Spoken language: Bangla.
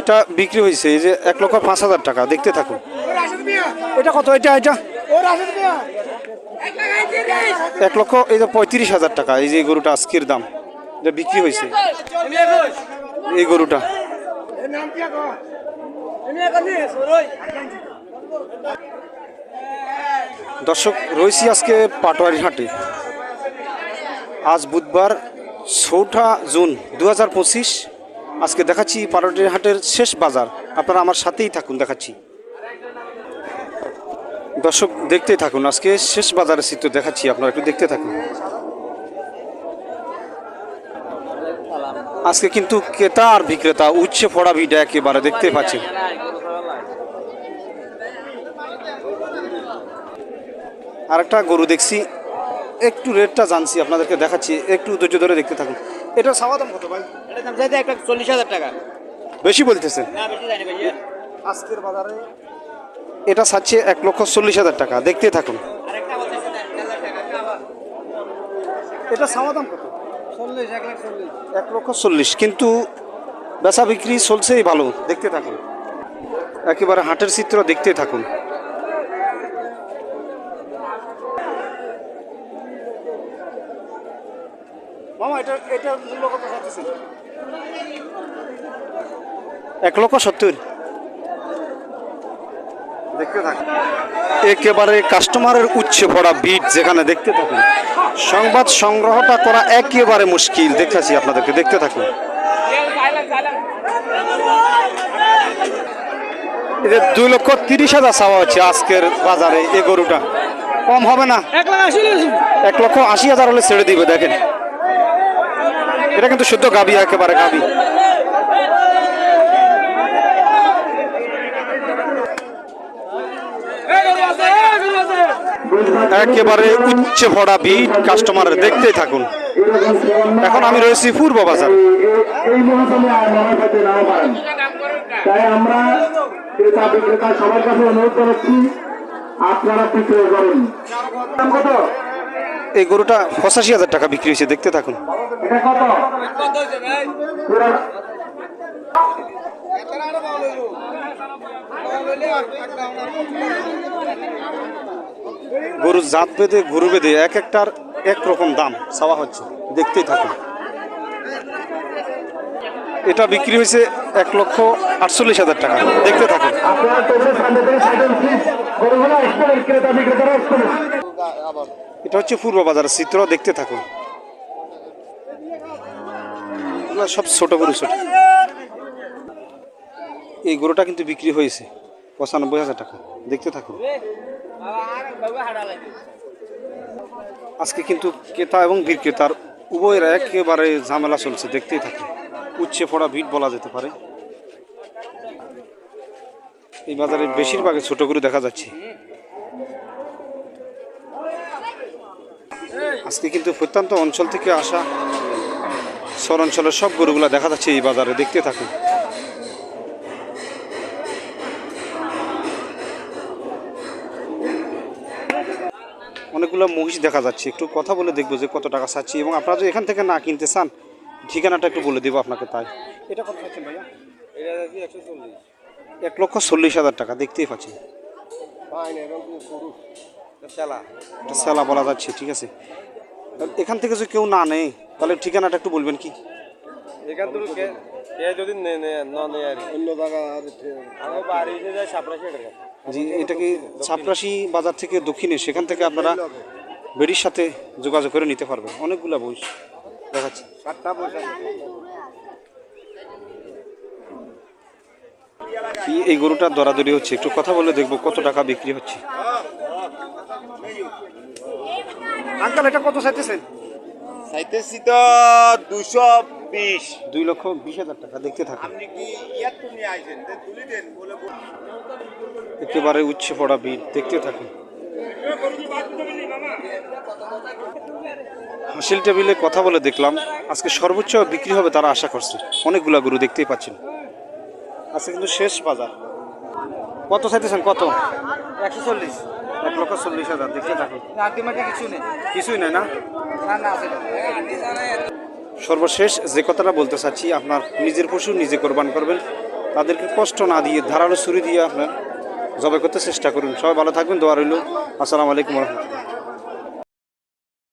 এটা বিক্রি হয়েছে এই যে এক লক্ষ পাঁচ হাজার টাকা দেখতে থাকুন। এটা কত? এটা এটা? এক লক্ষ এই যে পঁয়ত্রিশ হাজার টাকা এই যে গরুটা আজকের দাম এটা বিক্রি হয়েছে। এই গরুটা। দর্শক রয়েছি আজকে পাটোয়ারি হাটে। আজ বুধবার চৌঠা জুন দু হাজার পঁচিশ। আজকে দেখাচ্ছি পাটোয়ারি হাটের শেষ বাজার। আপনারা আমার সাথেই থাকুন, দেখাচ্ছি। দর্শক, দেখতেই থাকুন, আজকে শেষ বাজারের চিত্র দেখাচ্ছি, আপনারা একটু দেখতে থাকুন। আজকে কিন্তু ক্রেতা আর বিক্রেতা, উচ্ছে ফোড়া ভিড় একেবারে দেখতে পাচ্ছেন। আরেকটা গরু দেখছি, একটু রেটটা জানছি, আপনাদেরকে দেখাচ্ছি, একটু ধৈর্য ধরে দেখতে থাকুন। এটা সাওয়া দাম কত ভাই? এটা দাম চাইতে একটা চল্লিশ হাজার টাকা। বেশি বলতেছেন? না বেশি জানি ভাই আজকের বাজারে এটা চাচ্ছে এক লক্ষ চল্লিশ হাজার টাকা। দেখতে থাকুন। এটা সাওয়া দাম কত? চল্লিশ এক লাখ চল্লিশ। এক লক্ষ চল্লিশ। কিন্তু বেচা বিক্রি চলছেই ভালো। দেখতে থাকুন। একেবারে হাটের চিত্র দেখতে থাকুন। এটা এটা মূল্য কত চাচ্ছেন এক লক্ষ সত্তর। দেখতে থাকুন। একেবারে কাস্টমারের উচ্ছে পড়া বিট যেখানে দেখতে থাকুন। সংবাদ সংগ্রহটা করা একেবারে মুশকিল দেখতেছি আপনাদেরকে দেখতে থাকুন। এদের দুই লক্ষ তিরিশ হাজার চাওয়া হচ্ছে আজকের বাজারে এই গরুটা। কম হবে না? এক লক্ষ আশি হাজার হলে ছেড়ে দিবে দেখেন। এটা কিন্তু শুদ্ধ গাবি, একেবারে গাবি। একেবারে উচ্চ ভরা বিট কাস্টমারের দেখতেই থাকুন। এখন আমি রয়েছি পূর্ব বাজার। তাই আমরা সবার কাছে অনুরোধ আপনারা বিক্রয় করুন কত? এই গরুটা পঁচাশি হাজার টাকা বিক্রি হয়েছে, দেখতে থাকুন। গরুর জাত বেঁধে গরু বেঁধে এক একটার এক রকম দাম, চাওয়া হচ্ছে। দেখতেই থাকুন। এটা বিক্রি হয়েছে এক লক্ষ আটচল্লিশ হাজার টাকা। দেখতে থাকুন। থেকে এটা হচ্ছে পূর্ব বাজারের চিত্র, দেখতে থাকুন। সব ছোট গরু ছোট। এই গরুটা কিন্তু বিক্রি হয়েছে, পঁচানব্বই হাজার টাকা। দেখতে থাকুন। আজকে কিন্তু ক্রেতা এবং বিক্রেতার উভয়ের একেবারে ঝামেলা চলছে, দেখতেই থাকুন। উচ্ছে ফোড়া ভিড় বলা যেতে পারে। এই বাজারে বেশিরভাগই ছোট গরু দেখা যাচ্ছে। আজকে কিন্তু প্রত্যন্ত অঞ্চল থেকে আসা শহর অঞ্চলের সব গরুগুলা দেখা যাচ্ছে এই বাজারে দেখতে থাকুন। অনেকগুলো মহিষ দেখা যাচ্ছে একটু কথা বলে দেখব যে কত টাকা চাচ্ছি। এবং আপনারা যদি এখান থেকে না কিনতে চান ঠিকানাটা একটু বলে দেবো আপনাকে তাই। এটা কত চাচ্ছেন ভাইয়া? এক লক্ষ চল্লিশ হাজার টাকা দেখতেই পাচ্ছেন। এটা সেলা বলা যাচ্ছে ঠিক আছে। এখান থেকে যদি কেউ না নেয় তাহলে ঠিকানাটা একটু বলবেন কি? এখান থেকে কে কে যদি নে নে না নেয় আর অন্য জায়গা আর আমার বাড়ি যায় সাপড়া জি এটা কি ছাপরাশি বাজার থেকে দক্ষিণে? সেখান থেকে আপনারা বেড়ির সাথে যোগাযোগ করে নিতে পারবেন। অনেকগুলা বই দেখাচ্ছি। সাতটা কি এই গরুটার দরাদরি হচ্ছে? একটু কথা বলে দেখব কত টাকা বিক্রি হচ্ছে। আঙ্কাল এটা কত চাইতেছেন? চাইতেছি তো দুশো বিশ। দুই লক্ষ বিশ হাজার টাকা দেখতে থাকুন। আপনি কি ইয়ার তুমি আইছেন? তুলি দেন বলে একেবারে উচ্ছে পড়া বিট দেখতে থাকুন। হাসিল টেবিলে কথা বলে দেখলাম আজকে সর্বোচ্চ বিক্রি হবে তারা আশা করছে। অনেকগুলা গরু দেখতেই পাচ্ছেন। আজকে কিন্তু শেষ বাজার। কত চাইতেছেন? কত? একশো চল্লিশ। এক লক্ষ চল্লিশ হাজার দেখতে থাকুন। আলটিমেটলি কিছু নেই। কিছুই নাই না? না না সর্বশেষ যে কথাটা বলতে চাচ্ছি আপনার নিজের পশু নিজে কোরবান করবেন। তাদেরকে কষ্ট না দিয়ে ধারালো ছুরি দিয়ে আপনার জবাই করতে চেষ্টা করুন। সবাই ভালো থাকবেন দোয়া রইল। আসসালামু আলাইকুম রহমতুল্লাহ।